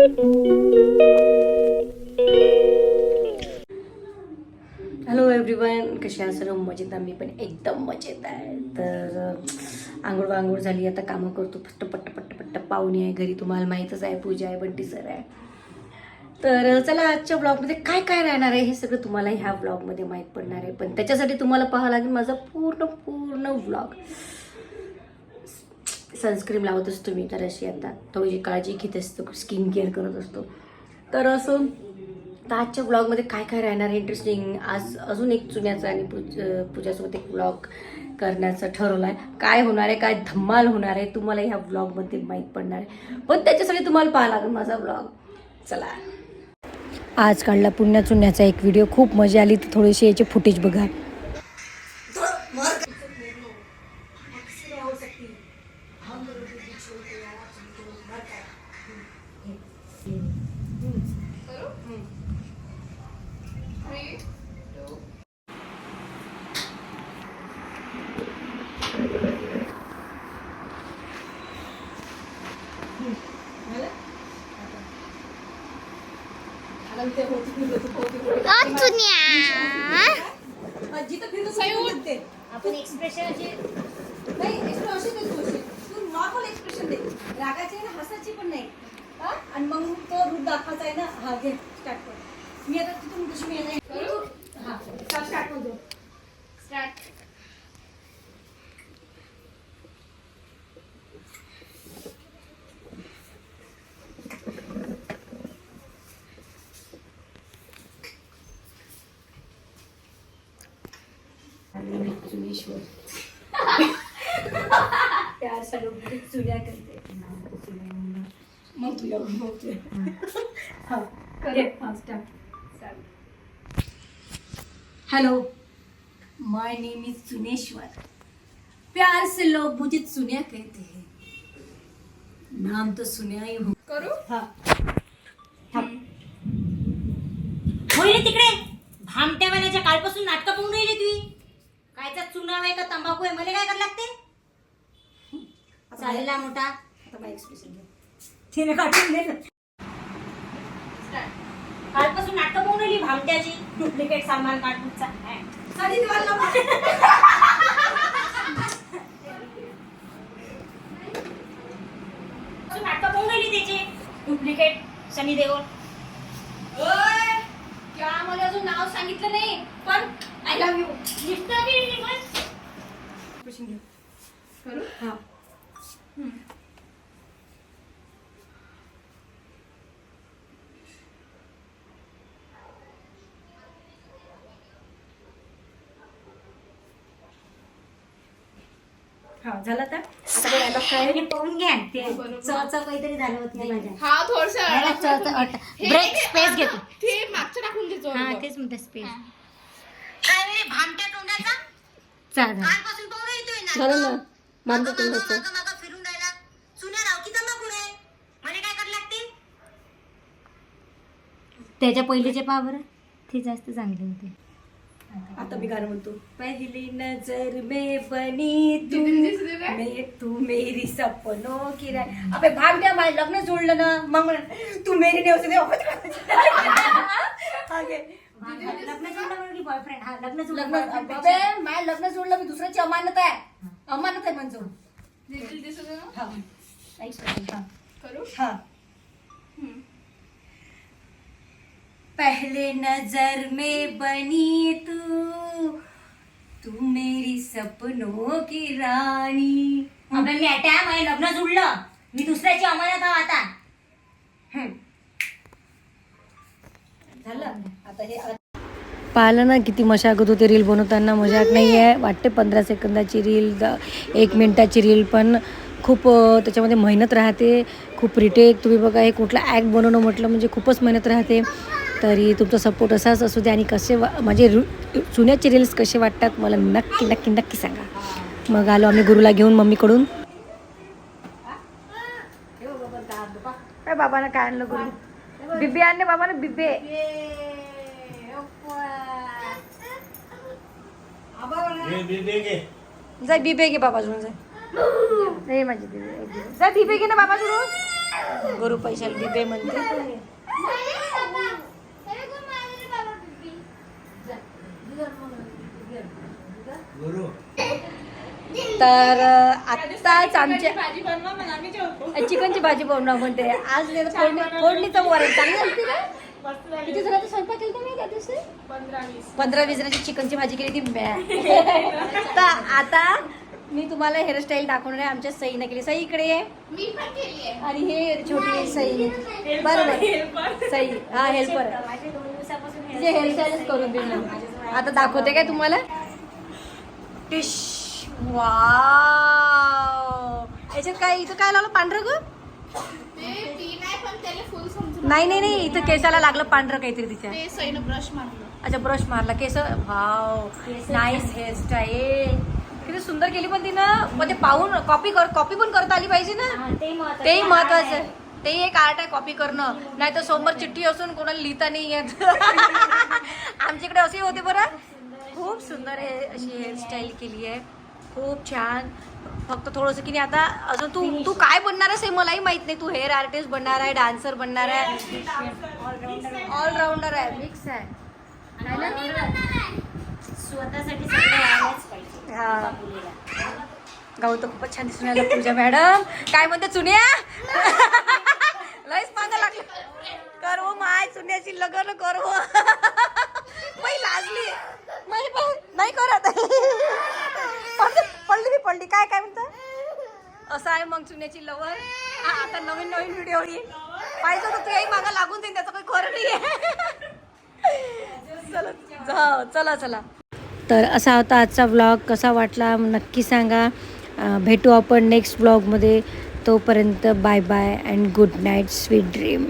Hello everyone कसे आहात सर्व? मजेत आम्ही पण एकदम मजेत आहे. तर आंघोळ वांघोळ झाली. आता कामं करतो. पट्ट पट्ट पट्ट पट्ट पाहुणे आहे. घरी तुम्हाला माहीतच आहे. पूजा आहे बंटी सर आहे. तर चला आजच्या ब्लॉगमध्ये काय काय राहणार आहे हे सगळं तुम्हाला ह्या ब्लॉगमध्ये माहीत पडणार आहे. पण त्याच्यासाठी तुम्हाला पाहावं लागेल माझा पूर्ण पूर्ण ब्लॉग सनस्क्रीन लावत असतो मी तर अशी आता थोडीशी काळजी घेत असतो स्किन केअर करत असतो. तर असं तर आजच्या ब्लॉगमध्ये काय काय राहणार आहे इंटरेस्टिंग आज अजून एक चुन्याचा आणि पूज पूजासोबत एक ब्लॉग करण्याचं ठरवलं आहे काय होणार आहे काय धम्माल होणार आहे तुम्हाला ह्या ब्लॉगमध्ये माहीत पडणार आहे. पण त्याच्यासाठी तुम्हाला पाहा लागेल माझा ब्लॉग चला. आज काढला पुण्या चुन्याचा एक व्हिडिओ खूप मजा आली. तर थोडीशी याचे फुटेज बघा. आपण एक्सप्रेशन अशी नाही एक्सप्रेशन अशी देतो अशी. तू नॉर्मल एक्सप्रेशन दे. रागाची आहे ना हसायची पण नाही. हा? आणि मग तो रूप दाखवायचा आहे ना. हा घे स्टार्ट कर. मी आता तिथून कशी मी येणार हा स्टार्ट करतो स्टार्ट चुनेश्वर प्यार से लोग चुन्या करते. मग हा. हा start hello my name is Suneshwar प्यार से लोग मुझे सुनिया कहते हैं। नाम तो सुनिया ही हूँ। करू? हाँ। रे तिकडे. भामट्या वाल्याच्या कालपासून नाटकं पाहून राहिली तुम्ही चुना आहे का तंबाखू आहे? मला काय करायला लागते? चालेला मोठा. आता माझं एक्सप्रेशन घे. तिने काढून दिलं कालपासून नाटकं पाहून राहिली भामट्याची. डुप्लिकेट सामान साडी दिवाला नाटकं पाहून राहिली त्याची. डुप्लिकेट सनी देओल क्या मला अजून नाव सांगितलं नाही पण आय लव्ह यू गेली करू? हा. हा झालं आता? आता बघ आता काय आणि पाहून घ्या. ते. चवचं काहीतरी झालं होत नाही माझ्या. हा थोडस मला चवचं अट ब्रेक स्पेस घेतो. ते मागचं टाकून देतो हा तेच म्हणते स्पेस काय रे भामट्या तोंडाचा? चालेल. कालपासून पाहून झालं ना? मानतो मागं मागं फिरून राहिला. चुन्या राव की तंबाखू आहे. मला काय करायला लागते? त्याच्या पहिलेचे पहा बरं. ते जास्त चांगले होते. आता मी गाणं म्हणतो. पहली नजर में बनी तू मैं तू मेरी सपनों की रानी अबे भामट्या माझं लग्न जोडलं ना मग म्हणे, तू मेरी नाही होते आगे. लग्न बॉयफ्रेंड हा लग्न जोडलं मी दुसऱ्याची अमानत आहे. अमानत आहे म्हणजे? हा. हा करू? हाँ. पहले नजर में बनी तू तू मेरी सपनों की रानी. आपल्या मी अटॅम आहे लग्न जुळलं मी दुसऱ्याची अमानत आहो आता हम्म. झालं आता हे पाहिलं ना किती मशागत होते रील बनवताना. मजाक नाही. आहे वाटते पंधरा सेकंदाची रील द- एक मिनिटाची रील पण खूप त्याच्यामध्ये मेहनत राहते. खूप रिटेक तुम्ही बघा हे कुठला ॲक्ट बनवणं म्हटलं म्हणजे खूपच मेहनत राहते. तरी तुमचा सपोर्ट असाच असू दे आणि कसे वा माझे रू जुन्याचे रील्स कसे वाटतात मला नक्की नक्की नक्की सांगा. मग आलो आम्ही गुरुला घेऊन मम्मीकडून. काय बाबानं काय आणलं गुरु? बिबे आणले बाबानं बिबे जाय बिबे घे बाबा जुळून जाय. नाही माझी बिबे जा बिबे घे ना बाबा जुळून गुरु पैशाला दिदे म्हणते. तर आत्ताच आमच्या बनवा चिकनची भाजी बनवणार म्हणते. आज फोडणी फोडणीचं वरण. चांगली असते झाली. किती जणांचा स्वयंपाक केला तुम्ही त्या दिवशी? पंधरा वीस. जणांची चिकनची भाजी केली ती तर आता मी तुम्हाला हेअरस्टाईल दाखवणार आहे. आमच्या सईने केली. सई इकडे आहे. आणि हे छोटी सई. बरोबर. सई. हा हेल्पर माझे दोन दिवसापासून तिचे हेअरस्टाईलच करून देणार आता दाखवते काय तुम्हाला? टिश. वाव. याच्यात काय इथं काय लावलं? पांढरं ग? नाही नाही नाही इथं केसाला लागलं पांढरं काहीतरी तिच्या. ते ब्रश मारलं. अच्छा ब्रश मारला. केस वाव नाईस हेअरस्टाईल किती सुंदर केली पण तिनं. ते पाहून कॉपी कर कॉपी पण करता आली पाहिजे ना. ते. तेही महत्वाचं आहे. तेही एक आर्ट आहे कॉपी करणं. नाही तर समोर चिठ्ठी असून कोणाला लिहिता नाही येत. आमच्याकडे असे होते बरं. खूप सुंदर हे अशी हेअरस्टाईल केली आहे. खूप छान. फक्त थोडंसं की नाही आता अजून तू तू काय बनणार आहेस हे मलाही माहीत नाही. तू हेअर आर्टिस्ट बनणार आहे डान्सर बनणार आहे. ऑलराऊंडर आहे. मिक्स आहे. है? स्वतःसाठी हा. गाऊ तर खूपच छान दिसून पूजा मॅडम. काय म्हणते चुन्या लयच मागं लागलं. कर माय चुन्याची लग्न कर हो बाई लाजली बाई बाई नाही करत पडली पडली मी पडली काय काय म्हणतं असं आहे मग चुन्याची लवर आता नवीन नवीन व्हिडिओ येईल पाहिजे तर तुझ्याही मागं लागून जाईल त्याचं काही खरं नाही आहे चला चला चला. तर असा होता आजचा व्लॉग कसा वाटला नक्की सांगा. भेटू आपण नेक्स्ट ब्लॉगमध्ये तोपर्यंत bye bye and good night sweet dream